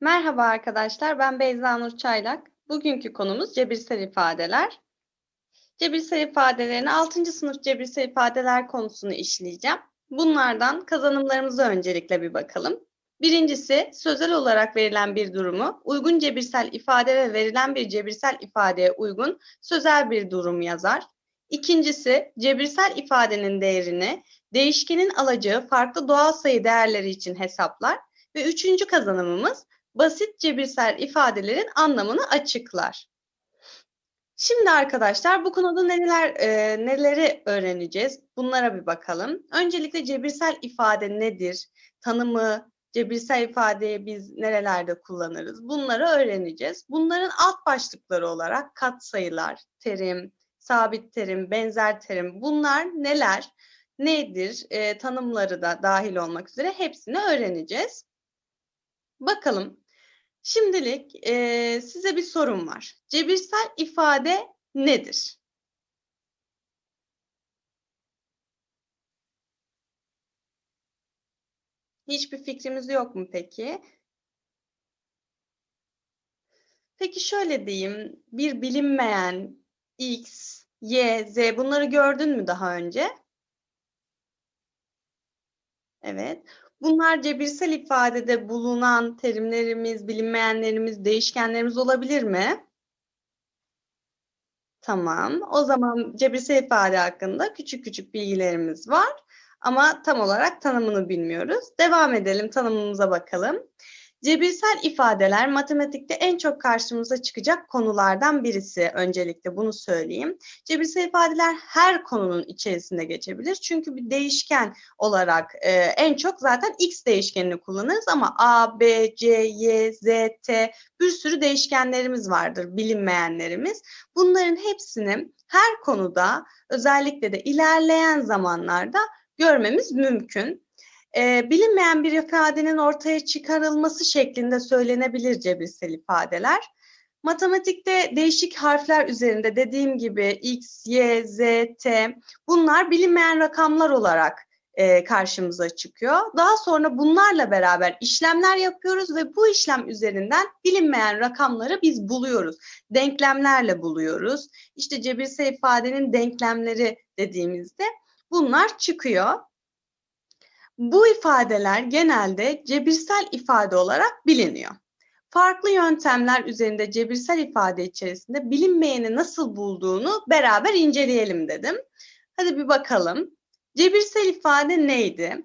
Merhaba arkadaşlar, ben Beyza Nur Çaylak. Bugünkü konumuz cebirsel ifadeler. Cebirsel ifadelerini 6. sınıf cebirsel ifadeler konusunu işleyeceğim. Bunlardan kazanımlarımıza öncelikle bir bakalım. Birincisi, sözel olarak verilen bir durumu, uygun cebirsel ifade ve verilen bir cebirsel ifadeye uygun sözel bir durum yazar. İkincisi, cebirsel ifadenin değerini değişkenin alacağı farklı doğal sayı değerleri için hesaplar. Ve üçüncü kazanımımız, basit cebirsel ifadelerin anlamını açıklar. Şimdi arkadaşlar bu konuda neler e, neleri öğreneceğiz? Bunlara bir bakalım. Öncelikle cebirsel ifade nedir? Tanımı, cebirsel ifadeyi biz nerelerde kullanırız? Bunları öğreneceğiz. Bunların alt başlıkları olarak katsayılar, terim, sabit terim, benzer terim bunlar neler? Nedir? E, tanımları da dahil olmak üzere hepsini öğreneceğiz. Bakalım Şimdilik e, size bir sorum var. Cebirsel ifade nedir? Hiçbir fikrimiz yok mu peki? Peki şöyle diyeyim, bir bilinmeyen x, y, z bunları gördün mü daha önce? Evet. Bunlar cebirsel ifadede bulunan terimlerimiz, bilinmeyenlerimiz, değişkenlerimiz olabilir mi? Tamam. O zaman cebirsel ifade hakkında küçük küçük bilgilerimiz var. Ama tam olarak tanımını bilmiyoruz. Devam edelim, tanımımıza bakalım. Cebirsel ifadeler matematikte en çok karşımıza çıkacak konulardan birisi. Öncelikle bunu söyleyeyim. Cebirsel ifadeler her konunun içerisinde geçebilir. Çünkü bir değişken olarak e, en çok zaten x değişkenini kullanırız ama a, b, c, y, z, t bir sürü değişkenlerimiz vardır, bilinmeyenlerimiz. Bunların hepsini her konuda özellikle de ilerleyen zamanlarda görmemiz mümkün e, bilinmeyen bir ifadenin ortaya çıkarılması şeklinde söylenebilir cebirsel ifadeler. Matematikte değişik harfler üzerinde dediğim gibi x, y, z, t bunlar bilinmeyen rakamlar olarak e, karşımıza çıkıyor. Daha sonra bunlarla beraber işlemler yapıyoruz ve bu işlem üzerinden bilinmeyen rakamları biz buluyoruz. Denklemlerle buluyoruz. İşte cebirsel ifadenin denklemleri dediğimizde bunlar çıkıyor. Bu ifadeler genelde cebirsel ifade olarak biliniyor. Farklı yöntemler üzerinde cebirsel ifade içerisinde bilinmeyeni nasıl bulduğunu beraber inceleyelim dedim. Hadi bir bakalım. Cebirsel ifade neydi?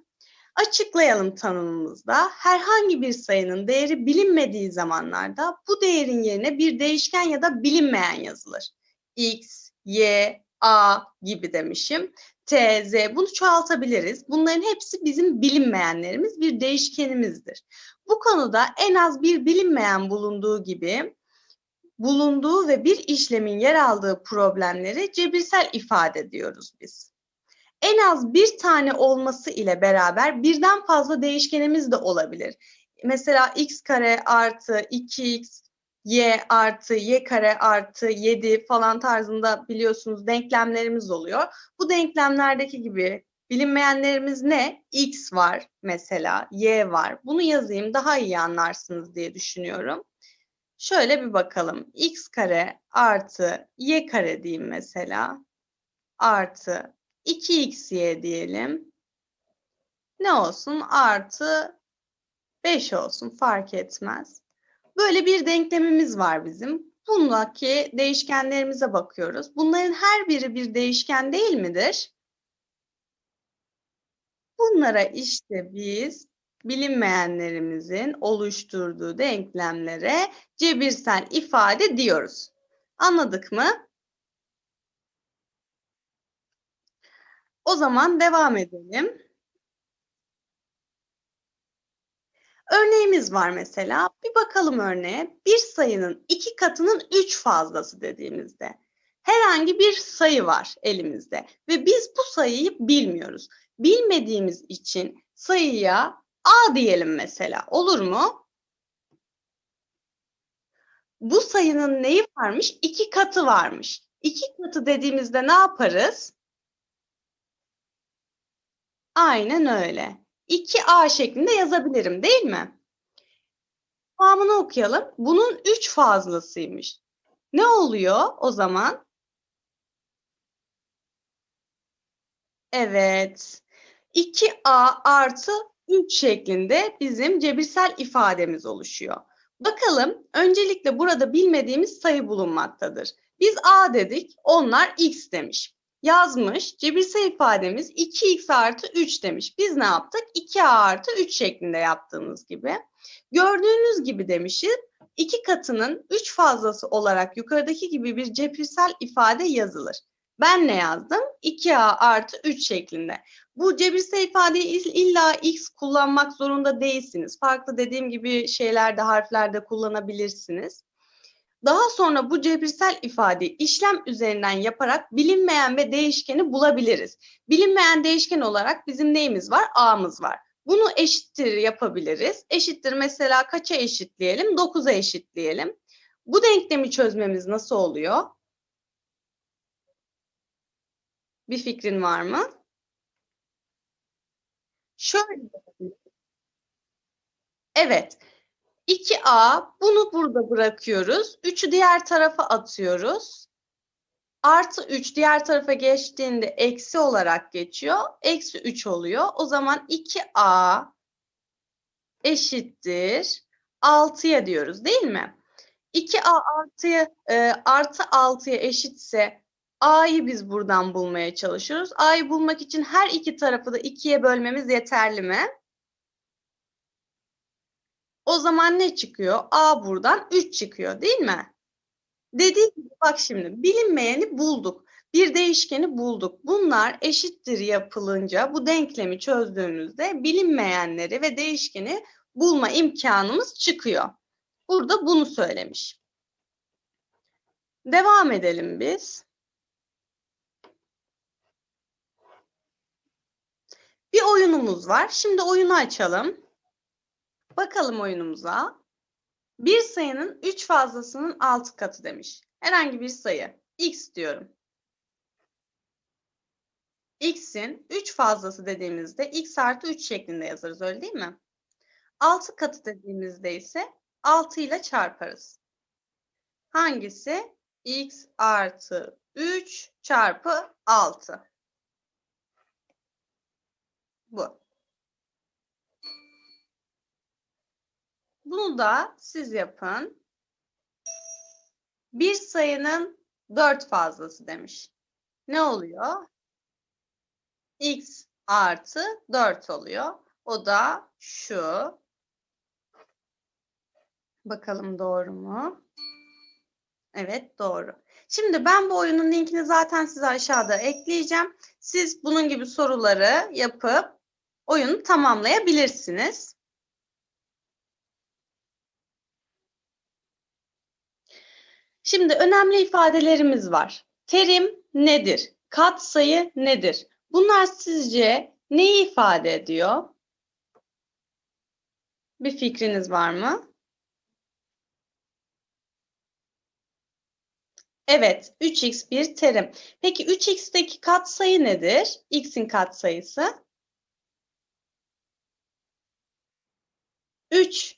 Açıklayalım tanımımızda. Herhangi bir sayının değeri bilinmediği zamanlarda bu değerin yerine bir değişken ya da bilinmeyen yazılır. X, Y, A gibi demişim. T, Z bunu çoğaltabiliriz. Bunların hepsi bizim bilinmeyenlerimiz, bir değişkenimizdir. Bu konuda en az bir bilinmeyen bulunduğu gibi bulunduğu ve bir işlemin yer aldığı problemleri cebirsel ifade diyoruz biz. En az bir tane olması ile beraber birden fazla değişkenimiz de olabilir. Mesela x kare artı 2x y artı y kare artı 7 falan tarzında biliyorsunuz denklemlerimiz oluyor. Bu denklemlerdeki gibi bilinmeyenlerimiz ne? x var mesela, y var. Bunu yazayım daha iyi anlarsınız diye düşünüyorum. Şöyle bir bakalım. x kare artı y kare diyeyim mesela. Artı 2xy diyelim. Ne olsun? Artı 5 olsun fark etmez. Böyle bir denklemimiz var bizim. Bundaki değişkenlerimize bakıyoruz. Bunların her biri bir değişken değil midir? Bunlara işte biz bilinmeyenlerimizin oluşturduğu denklemlere cebirsel ifade diyoruz. Anladık mı? O zaman devam edelim. Örneğimiz var mesela. Bir bakalım örneğe. Bir sayının iki katının üç fazlası dediğimizde. Herhangi bir sayı var elimizde ve biz bu sayıyı bilmiyoruz. Bilmediğimiz için sayıya A diyelim mesela. Olur mu? Bu sayının neyi varmış? İki katı varmış. İki katı dediğimizde ne yaparız? Aynen öyle. 2A şeklinde yazabilirim değil mi? Devamını okuyalım. Bunun 3 fazlasıymış. Ne oluyor o zaman? Evet. 2a artı 3 şeklinde bizim cebirsel ifademiz oluşuyor. Bakalım öncelikle burada bilmediğimiz sayı bulunmaktadır. Biz a dedik, onlar x demiş. Yazmış, cebirsel ifademiz 2x artı 3 demiş. Biz ne yaptık? 2a artı 3 şeklinde yaptığımız gibi. Gördüğünüz gibi demişiz, iki katının 3 fazlası olarak yukarıdaki gibi bir cebirsel ifade yazılır. Ben ne yazdım? 2a artı 3 şeklinde. Bu cebirsel ifadeyi illa x kullanmak zorunda değilsiniz. Farklı dediğim gibi şeylerde, harflerde kullanabilirsiniz. Daha sonra bu cebirsel ifadeyi işlem üzerinden yaparak bilinmeyen ve değişkeni bulabiliriz. Bilinmeyen değişken olarak bizim neyimiz var? A'mız var. Bunu eşittir yapabiliriz. Eşittir mesela kaça eşitleyelim? 9'a eşitleyelim. Bu denklemi çözmemiz nasıl oluyor? Bir fikrin var mı? Şöyle. Evet. 2A bunu burada bırakıyoruz. 3'ü diğer tarafa atıyoruz. Artı 3 diğer tarafa geçtiğinde eksi olarak geçiyor. Eksi 3 oluyor. O zaman 2A eşittir 6'ya diyoruz değil mi? 2A artıya, e, artı 6'ya eşitse A'yı biz buradan bulmaya çalışıyoruz. A'yı bulmak için her iki tarafı da 2'ye bölmemiz yeterli mi? O zaman ne çıkıyor? A buradan 3 çıkıyor değil mi? Dediğim gibi bak şimdi bilinmeyeni bulduk. Bir değişkeni bulduk. Bunlar eşittir yapılınca bu denklemi çözdüğümüzde bilinmeyenleri ve değişkeni bulma imkanımız çıkıyor. Burada bunu söylemiş. Devam edelim biz. Bir oyunumuz var. Şimdi oyunu açalım. Bakalım oyunumuza. Bir sayının 3 fazlasının 6 katı demiş. Herhangi bir sayı. X diyorum. X'in 3 fazlası dediğimizde X artı 3 şeklinde yazarız öyle değil mi? 6 katı dediğimizde ise 6 ile çarparız. Hangisi? X artı 3 çarpı 6. Bu. Bunu da siz yapın. Bir sayının 4 fazlası demiş. Ne oluyor? X artı 4 oluyor. O da şu. Bakalım doğru mu? Evet doğru. Şimdi ben bu oyunun linkini zaten size aşağıda ekleyeceğim. Siz bunun gibi soruları yapıp oyunu tamamlayabilirsiniz. Şimdi önemli ifadelerimiz var. Terim nedir? Katsayı nedir? Bunlar sizce neyi ifade ediyor? Bir fikriniz var mı? Evet, 3x bir terim. Peki 3x'teki katsayı nedir? x'in katsayısı? 3.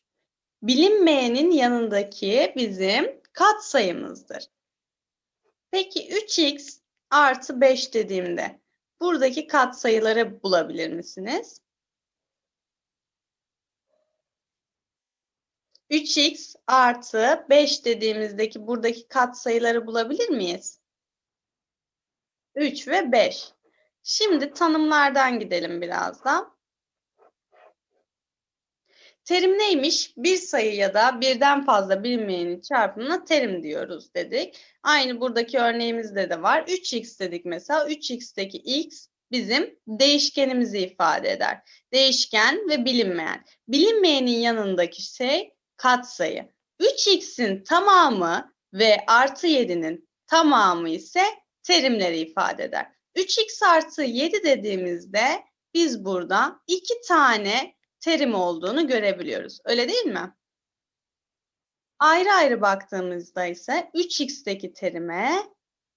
Bilinmeyenin yanındaki bizim katsayımızdır. Peki 3x artı 5 dediğimde buradaki katsayıları bulabilir misiniz? 3x artı 5 dediğimizdeki buradaki katsayıları bulabilir miyiz? 3 ve 5. Şimdi tanımlardan gidelim birazdan. Terim neymiş? Bir sayı ya da birden fazla bilinmeyenin çarpımına terim diyoruz dedik. Aynı buradaki örneğimizde de var. 3x dedik mesela. 3x'teki x bizim değişkenimizi ifade eder. Değişken ve bilinmeyen. Bilinmeyenin yanındaki şey katsayı. 3x'in tamamı ve artı 7'nin tamamı ise terimleri ifade eder. 3x artı 7 dediğimizde biz burada iki tane terim olduğunu görebiliyoruz. Öyle değil mi? Ayrı ayrı baktığımızda ise 3x'teki terime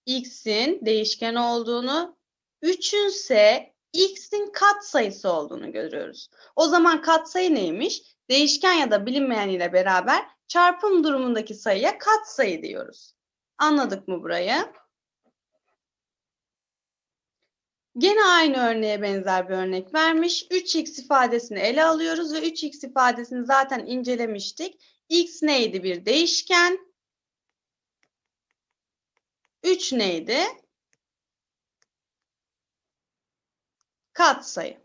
x'in değişken olduğunu, 3'ün ise x'in katsayısı olduğunu görüyoruz. O zaman katsayı neymiş? Değişken ya da bilinmeyen ile beraber çarpım durumundaki sayıya katsayı diyoruz. Anladık mı burayı? Gene aynı örneğe benzer bir örnek vermiş. 3x ifadesini ele alıyoruz ve 3x ifadesini zaten incelemiştik. x neydi? Bir değişken. 3 neydi? Katsayı.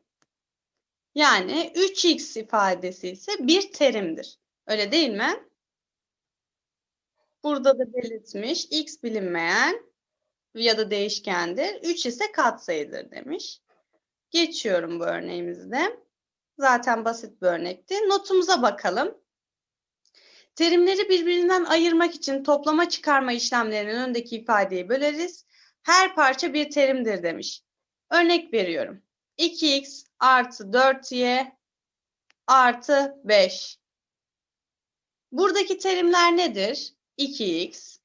Yani 3x ifadesi ise bir terimdir. Öyle değil mi? Burada da belirtmiş. x bilinmeyen ya da değişkendir. 3 ise katsayıdır demiş. Geçiyorum bu örneğimizde. Zaten basit bir örnekti. Notumuza bakalım. Terimleri birbirinden ayırmak için toplama çıkarma işlemlerinin önündeki ifadeyi böleriz. Her parça bir terimdir demiş. Örnek veriyorum. 2x artı 4y artı 5. Buradaki terimler nedir? 2x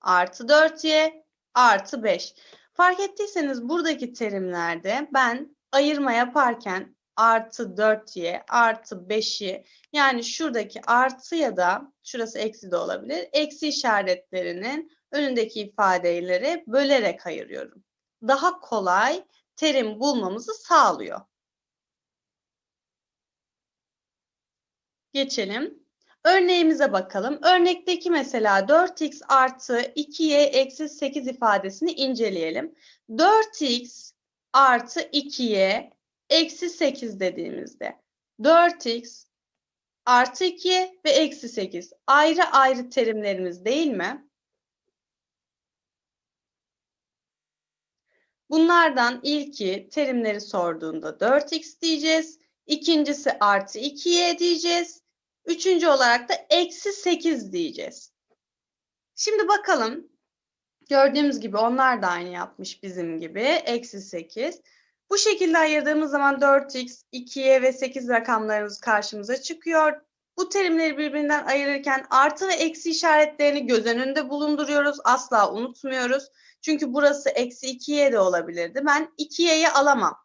artı 4y artı 5. Fark ettiyseniz buradaki terimlerde ben ayırma yaparken artı 4y artı 5'i yani şuradaki artı ya da şurası eksi de olabilir. Eksi işaretlerinin önündeki ifadeleri bölerek ayırıyorum. Daha kolay terim bulmamızı sağlıyor. Geçelim. Örneğimize bakalım. Örnekteki mesela 4x artı 2y eksi 8 ifadesini inceleyelim. 4x artı 2y eksi 8 dediğimizde 4x artı 2 ve eksi 8 ayrı ayrı terimlerimiz değil mi? Bunlardan ilki terimleri sorduğunda 4x diyeceğiz. İkincisi artı 2y diyeceğiz. Üçüncü olarak da eksi 8 diyeceğiz. Şimdi bakalım. Gördüğümüz gibi onlar da aynı yapmış bizim gibi. Eksi 8. Bu şekilde ayırdığımız zaman 4x, 2y ve 8 rakamlarımız karşımıza çıkıyor. Bu terimleri birbirinden ayırırken artı ve eksi işaretlerini göz önünde bulunduruyoruz. Asla unutmuyoruz. Çünkü burası eksi 2y de olabilirdi. Ben 2y'yi alamam.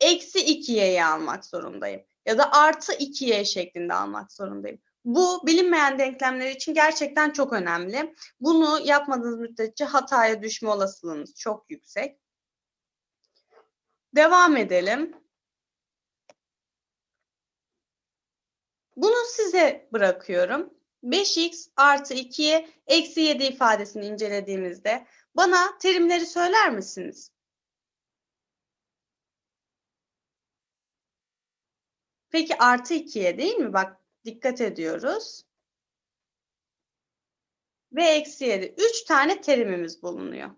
Eksi 2y'yi almak zorundayım. Ya da artı 2y şeklinde almak zorundayım. Bu bilinmeyen denklemler için gerçekten çok önemli. Bunu yapmadığınız müddetçe hataya düşme olasılığınız çok yüksek. Devam edelim. Bunu size bırakıyorum. 5x artı 2'ye eksi 7 ifadesini incelediğimizde bana terimleri söyler misiniz? Peki artı 2'ye değil mi? Bak dikkat ediyoruz. Ve eksi 7. 3 tane terimimiz bulunuyor.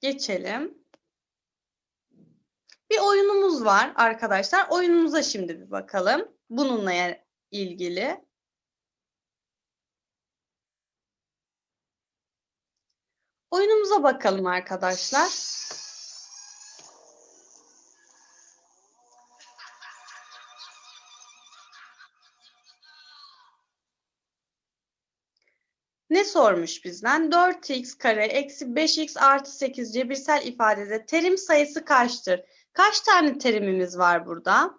Geçelim. Bir oyunumuz var arkadaşlar. Oyunumuza şimdi bir bakalım. Bununla ilgili. Oyunumuza bakalım arkadaşlar. Ne sormuş bizden? 4x kare eksi 5x artı 8 cebirsel ifadede terim sayısı kaçtır? Kaç tane terimimiz var burada?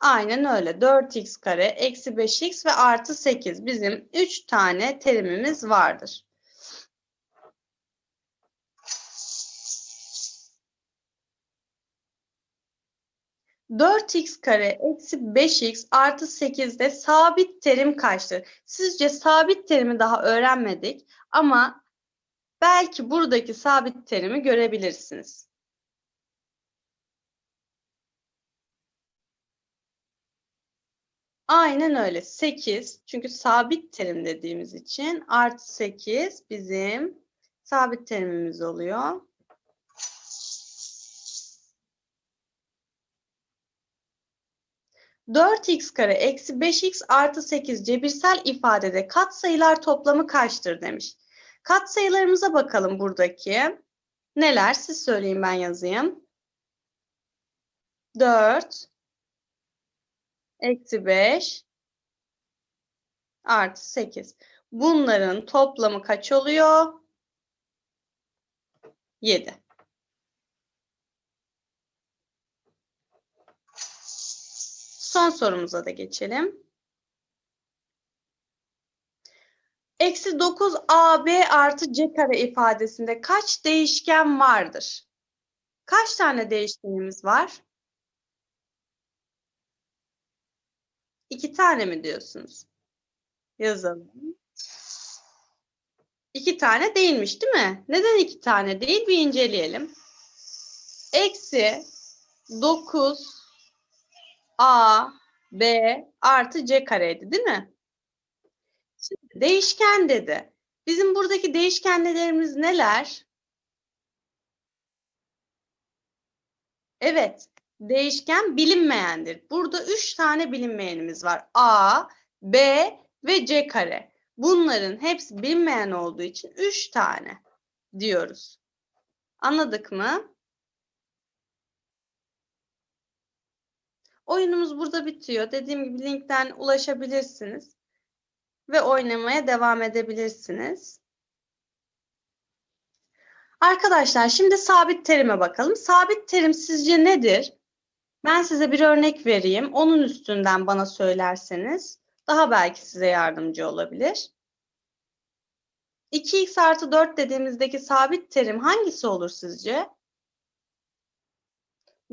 Aynen öyle. 4x kare eksi 5x ve artı 8. Bizim 3 tane terimimiz vardır. 4x kare eksi 5x artı 8'de sabit terim kaçtır? Sizce sabit terimi daha öğrenmedik ama belki buradaki sabit terimi görebilirsiniz. Aynen öyle. 8. Çünkü sabit terim dediğimiz için artı 8 bizim sabit terimimiz oluyor. 4x kare eksi 5x artı 8 cebirsel ifadede katsayılar toplamı kaçtır demiş. Katsayılarımıza bakalım buradaki. Neler? Siz söyleyin ben yazayım. 4 eksi 5 artı 8. Bunların toplamı kaç oluyor? 7. Son sorumuza da geçelim. Eksi 9 AB artı C kare ifadesinde kaç değişken vardır? Kaç tane değişkenimiz var? İki tane mi diyorsunuz? Yazalım. İki tane değilmiş değil mi? Neden iki tane değil? Bir inceleyelim. Eksi 9 A, B artı C kareydi değil mi? Şimdi değişken dedi. Bizim buradaki değişkenlerimiz neler? Evet, değişken bilinmeyendir. Burada üç tane bilinmeyenimiz var. A, B ve C kare. Bunların hepsi bilinmeyen olduğu için üç tane diyoruz. Anladık mı? Oyunumuz burada bitiyor. Dediğim gibi linkten ulaşabilirsiniz ve oynamaya devam edebilirsiniz. Arkadaşlar şimdi sabit terime bakalım. Sabit terim sizce nedir? Ben size bir örnek vereyim. Onun üstünden bana söylerseniz daha belki size yardımcı olabilir. 2x artı 4 dediğimizdeki sabit terim hangisi olur sizce?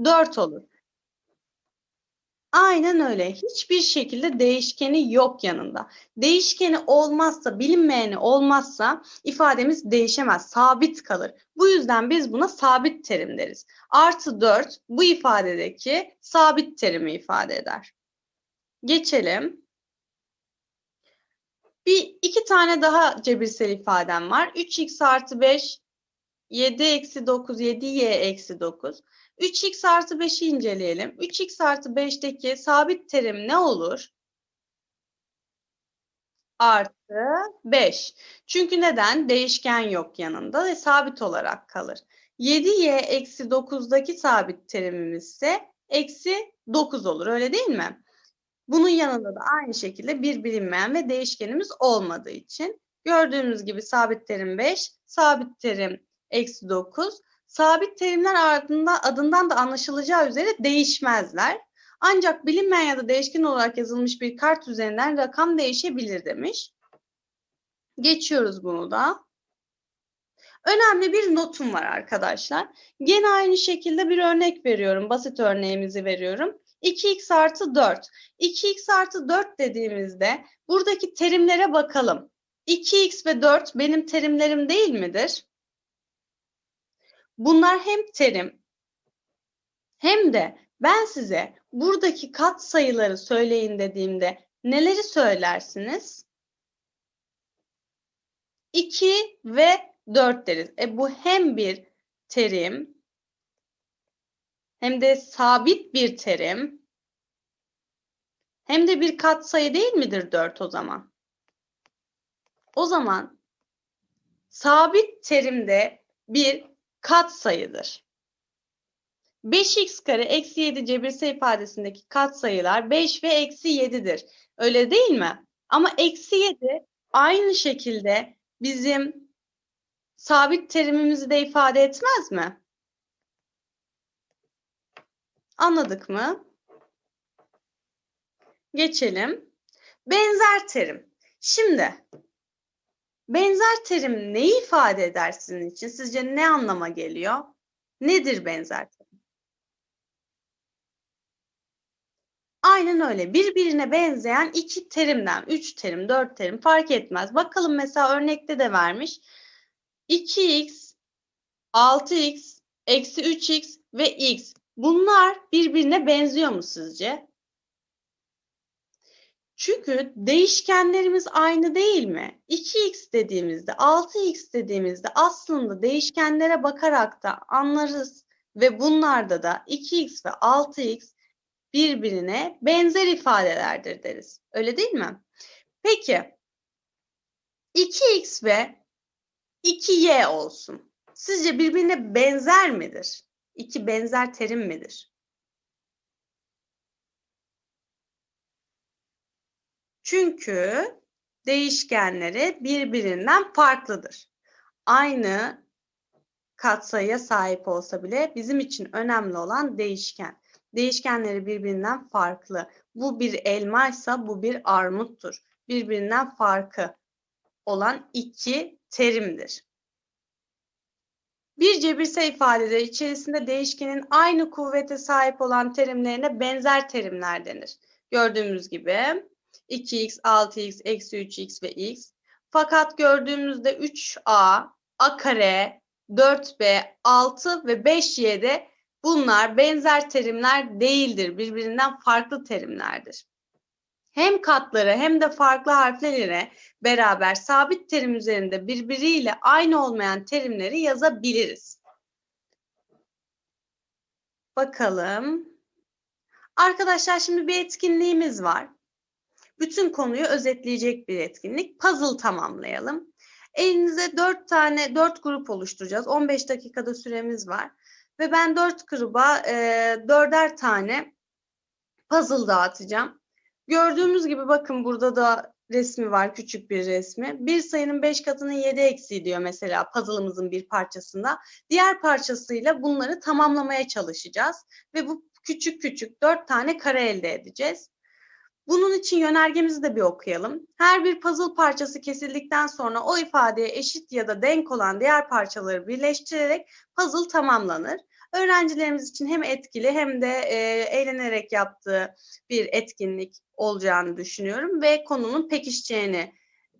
4 olur. Aynen öyle. Hiçbir şekilde değişkeni yok yanında. Değişkeni olmazsa, bilinmeyeni olmazsa ifademiz değişemez, sabit kalır. Bu yüzden biz buna sabit terim deriz. Artı 4 bu ifadedeki sabit terimi ifade eder. Geçelim. Bir iki tane daha cebirsel ifadem var. 3x artı 5, 7 eksi 9, 7y eksi 9. 3x artı 5'i inceleyelim. 3x artı 5'teki sabit terim ne olur? Artı 5. Çünkü neden? Değişken yok yanında ve sabit olarak kalır. 7y eksi 9'daki sabit terimimiz ise eksi 9 olur. Öyle değil mi? Bunun yanında da aynı şekilde bir bilinmeyen ve değişkenimiz olmadığı için gördüğümüz gibi sabit terim 5, sabit terim eksi 9. Sabit terimler ardında, adından da anlaşılacağı üzere değişmezler. Ancak bilinmeyen ya da değişken olarak yazılmış bir kart üzerinden rakam değişebilir demiş. Geçiyoruz bunu da. Önemli bir notum var arkadaşlar. Gene aynı şekilde bir örnek veriyorum. Basit örneğimizi veriyorum. 2x artı 4. 2x artı 4 dediğimizde buradaki terimlere bakalım. 2x ve 4 benim terimlerim değil midir? Bunlar hem terim hem de ben size buradaki kat sayıları söyleyin dediğimde neleri söylersiniz? 2 ve 4 deriz. E bu hem bir terim hem de sabit bir terim hem de bir katsayı değil midir 4 o zaman? O zaman sabit terimde bir kat sayıdır. 5x kare eksi 7 cebirsel ifadesindeki kat sayılar 5 ve eksi 7'dir. Öyle değil mi? Ama eksi 7 aynı şekilde bizim sabit terimimizi de ifade etmez mi? Anladık mı? Geçelim. Benzer terim. Şimdi Benzer terim neyi ifade eder sizin için? Sizce ne anlama geliyor? Nedir benzer terim? Aynen öyle. Birbirine benzeyen iki terimden, üç terim, dört terim fark etmez. Bakalım mesela örnekte de vermiş. 2x, 6x, eksi 3x ve x. Bunlar birbirine benziyor mu sizce? Çünkü değişkenlerimiz aynı değil mi? 2x dediğimizde, 6x dediğimizde aslında değişkenlere bakarak da anlarız ve bunlarda da 2x ve 6x birbirine benzer ifadelerdir deriz. Öyle değil mi? Peki 2x ve 2y olsun. Sizce birbirine benzer midir? İki benzer terim midir? Çünkü değişkenleri birbirinden farklıdır. Aynı katsayıya sahip olsa bile bizim için önemli olan değişken. Değişkenleri birbirinden farklı. Bu bir elmaysa bu bir armuttur. Birbirinden farkı olan iki terimdir. Bir cebirsel ifadede içerisinde değişkenin aynı kuvvete sahip olan terimlerine benzer terimler denir. Gördüğümüz gibi 2x, 6x, eksi 3x ve x. Fakat gördüğümüzde 3a, a kare, 4b, 6 ve 5y'de bunlar benzer terimler değildir. Birbirinden farklı terimlerdir. Hem katları hem de farklı harflerle beraber sabit terim üzerinde birbiriyle aynı olmayan terimleri yazabiliriz. Bakalım. Arkadaşlar şimdi bir etkinliğimiz var. Bütün konuyu özetleyecek bir etkinlik. Puzzle tamamlayalım. Elinize 4 tane 4 grup oluşturacağız. 15 dakikada süremiz var. Ve ben 4 gruba e, 4'er tane puzzle dağıtacağım. Gördüğümüz gibi bakın burada da resmi var, küçük bir resmi. Bir sayının 5 katının 7 eksiği diyor mesela puzzle'ımızın bir parçasında. Diğer parçasıyla bunları tamamlamaya çalışacağız. Ve bu küçük küçük 4 tane kare elde edeceğiz. Bunun için yönergemizi de bir okuyalım. Her bir puzzle parçası kesildikten sonra o ifadeye eşit ya da denk olan diğer parçaları birleştirerek puzzle tamamlanır. Öğrencilerimiz için hem etkili hem de e, eğlenerek yaptığı bir etkinlik olacağını düşünüyorum ve konunun pekişeceğini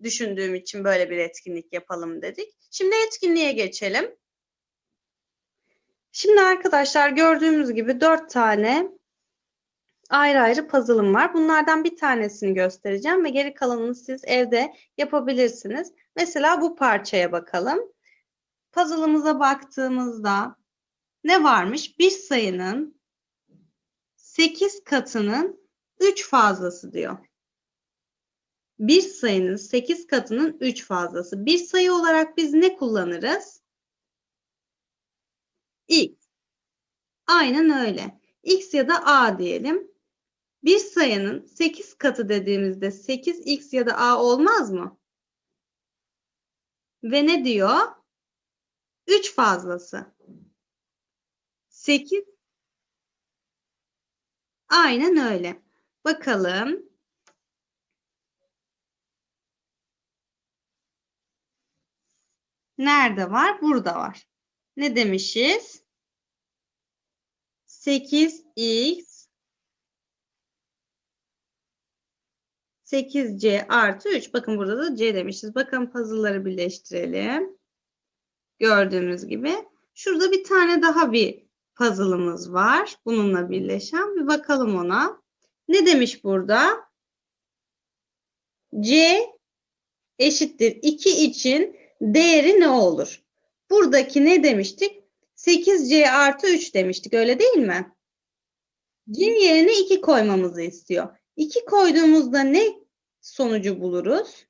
düşündüğüm için böyle bir etkinlik yapalım dedik. Şimdi etkinliğe geçelim. Şimdi arkadaşlar gördüğümüz gibi dört tane ayrı ayrı puzzle'ım var. Bunlardan bir tanesini göstereceğim ve geri kalanını siz evde yapabilirsiniz. Mesela bu parçaya bakalım. Puzzle'ımıza baktığımızda ne varmış? Bir sayının 8 katının 3 fazlası diyor. Bir sayının 8 katının 3 fazlası. Bir sayı olarak biz ne kullanırız? X. Aynen öyle. X ya da A diyelim. Bir sayının 8 katı dediğimizde 8x ya da a olmaz mı? Ve ne diyor? 3 fazlası. 8 Aynen öyle. Bakalım. Nerede var? Burada var. Ne demişiz? 8x 8C artı 3. Bakın burada da C demişiz. Bakın puzzle'ları birleştirelim. Gördüğümüz gibi. Şurada bir tane daha bir puzzle'ımız var. Bununla birleşen. Bir bakalım ona. Ne demiş burada? C eşittir 2 için değeri ne olur? Buradaki ne demiştik? 8C artı 3 demiştik. Öyle değil mi? C yerine 2 koymamızı istiyor. 2 koyduğumuzda ne sonucu buluruz?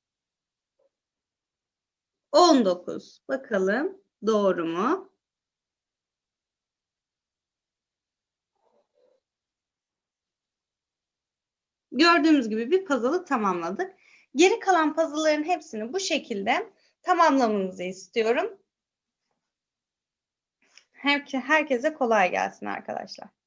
19. Bakalım doğru mu? Gördüğümüz gibi bir puzzle'ı tamamladık. Geri kalan puzzle'ların hepsini bu şekilde tamamlamanızı istiyorum. Herkese kolay gelsin arkadaşlar.